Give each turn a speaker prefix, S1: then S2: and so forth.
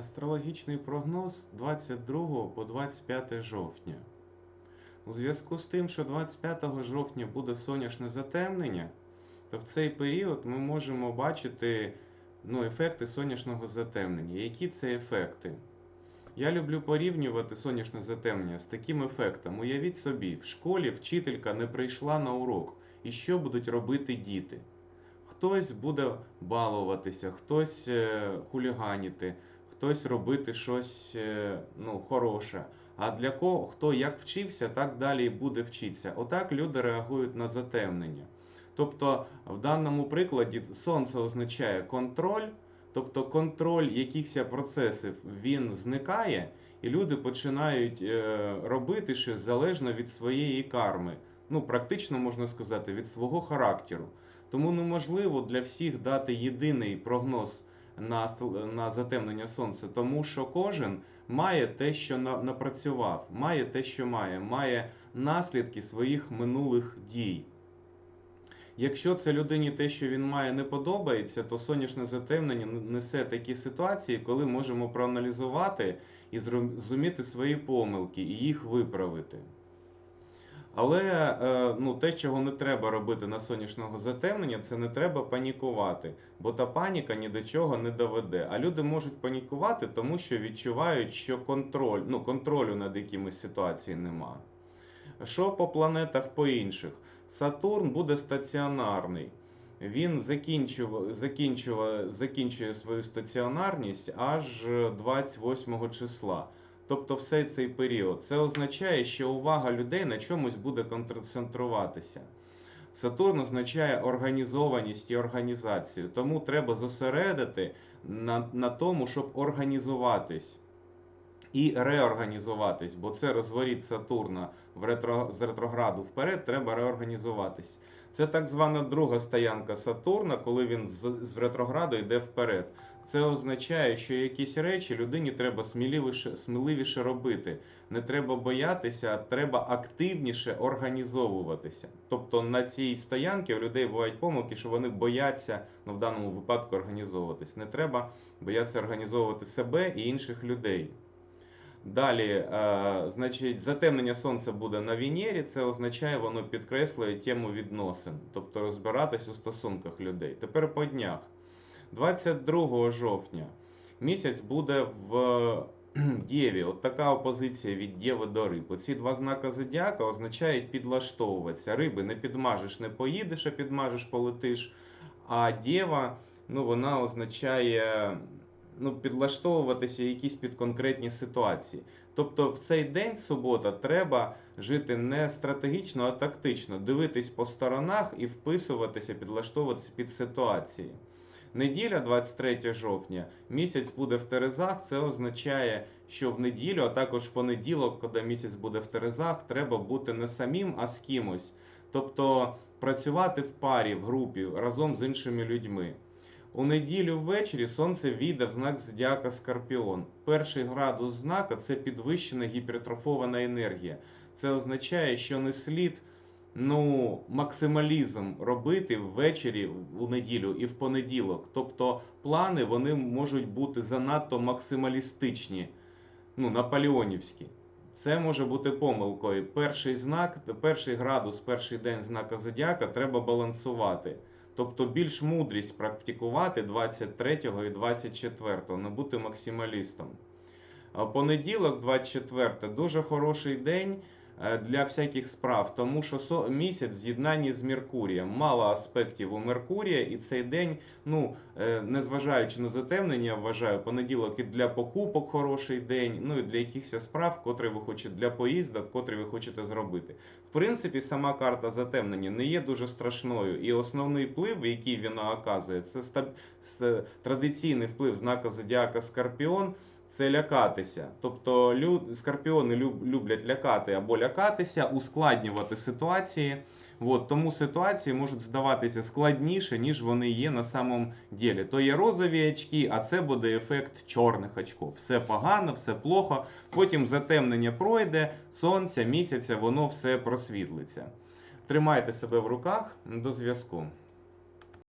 S1: Астрологічний прогноз 22 по 25 жовтня. У зв'язку з тим, що 25 жовтня буде сонячне затемнення, то в цей період ми можемо бачити ну, ефекти сонячного затемнення. Які це ефекти? Я люблю порівнювати сонячне затемнення з таким ефектом. Уявіть собі, в школі вчителька не прийшла на урок. І що будуть робити діти? Хтось буде балуватися, хтось е, хуліганіти, хтось робити щось е, ну, хороше. А для кого хто як вчився, так далі і буде вчитися. Отак люди реагують на затемнення. Тобто, в даному прикладі сонце означає контроль, тобто контроль якихось процесів він зникає, і люди починають е, робити щось залежно від своєї карми. Ну, практично можна сказати, від свого характеру. Тому неможливо для всіх дати єдиний прогноз на, на затемнення сонця, тому що кожен має те, що на- напрацював, має те, що має, має наслідки своїх минулих дій. Якщо це людині те, що він має, не подобається, то сонячне затемнення несе такі ситуації, коли можемо проаналізувати і зрозуміти свої помилки і їх виправити. Але е, ну, те, чого не треба робити на сонячного затемнення, це не треба панікувати, бо та паніка ні до чого не доведе. А люди можуть панікувати, тому що відчувають, що контроль, ну, контролю над якимись ситуаціями нема. Що по планетах по інших? Сатурн буде стаціонарний. Він закінчує, закінчує, закінчує свою стаціонарність аж 28 числа. Тобто все цей період. Це означає, що увага людей на чомусь буде концентруватися. Сатурн означає організованість і організацію. Тому треба зосередити на, на тому, щоб організуватись і реорганізуватись, бо це розворіт Сатурна в ретро, з ретрограду вперед, треба реорганізуватись. Це так звана друга стоянка Сатурна, коли він з, з ретрограду йде вперед. Це означає, що якісь речі людині треба сміливіше, сміливіше робити. Не треба боятися, а треба активніше організовуватися. Тобто на цій стоянці у людей бувають помилки, що вони бояться ну, в даному випадку організовуватись. Не треба боятися організовувати себе і інших людей. Далі, е, значить, затемнення сонця буде на Венері, це означає, воно підкреслює тему відносин, тобто розбиратись у стосунках людей. Тепер по днях. 22 жовтня місяць буде в Дєві. От така опозиція від Дєви до риб. Оці два знака зодіака означають підлаштовуватися. Риби не підмажеш, не поїдеш, а підмажеш, полетиш. А Дєва, ну вона означає ну, підлаштовуватися якісь під конкретні ситуації. Тобто в цей день, субота, треба жити не стратегічно, а тактично, дивитись по сторонах і вписуватися, підлаштовуватися під ситуації. Неділя, 23 жовтня, місяць буде в Терезах. Це означає, що в неділю, а також в понеділок, коли місяць буде в Терезах, треба бути не самим, а з кимось. Тобто працювати в парі, в групі разом з іншими людьми. У неділю ввечері сонце війде в знак зодіака Скорпіон. Перший градус знака це підвищена гіпертрофована енергія. Це означає, що не слід ну, максималізм робити ввечері у неділю і в понеділок. Тобто плани вони можуть бути занадто максималістичні, ну, наполеонівські. Це може бути помилкою. Перший знак, перший градус, перший день знака зодіака треба балансувати. Тобто більш мудрість практикувати 23 і 24, не бути максималістом. Понеділок, 24, дуже хороший день для всяких справ, тому що місяць в з'єднанні з Меркурієм. Мало аспектів у Меркурія, і цей день, ну, е, незважаючи на затемнення, я вважаю, понеділок і для покупок хороший день, ну і для якихось справ, котрі ви хочете для поїздок, котрі ви хочете зробити. В принципі, сама карта затемнення не є дуже страшною, і основний вплив, який вона оказує, це стаб- традиційний вплив знака зодіака Скорпіон. Це лякатися. Тобто лю- скорпіони люб- люблять лякати або лякатися, ускладнювати ситуації. От, тому ситуації можуть здаватися складніше, ніж вони є на самом ділі. То є розові очки, а це буде ефект чорних очков. Все погано, все плохо. Потім затемнення пройде, сонця, місяця, воно все просвітлиться. Тримайте себе в руках. До зв'язку.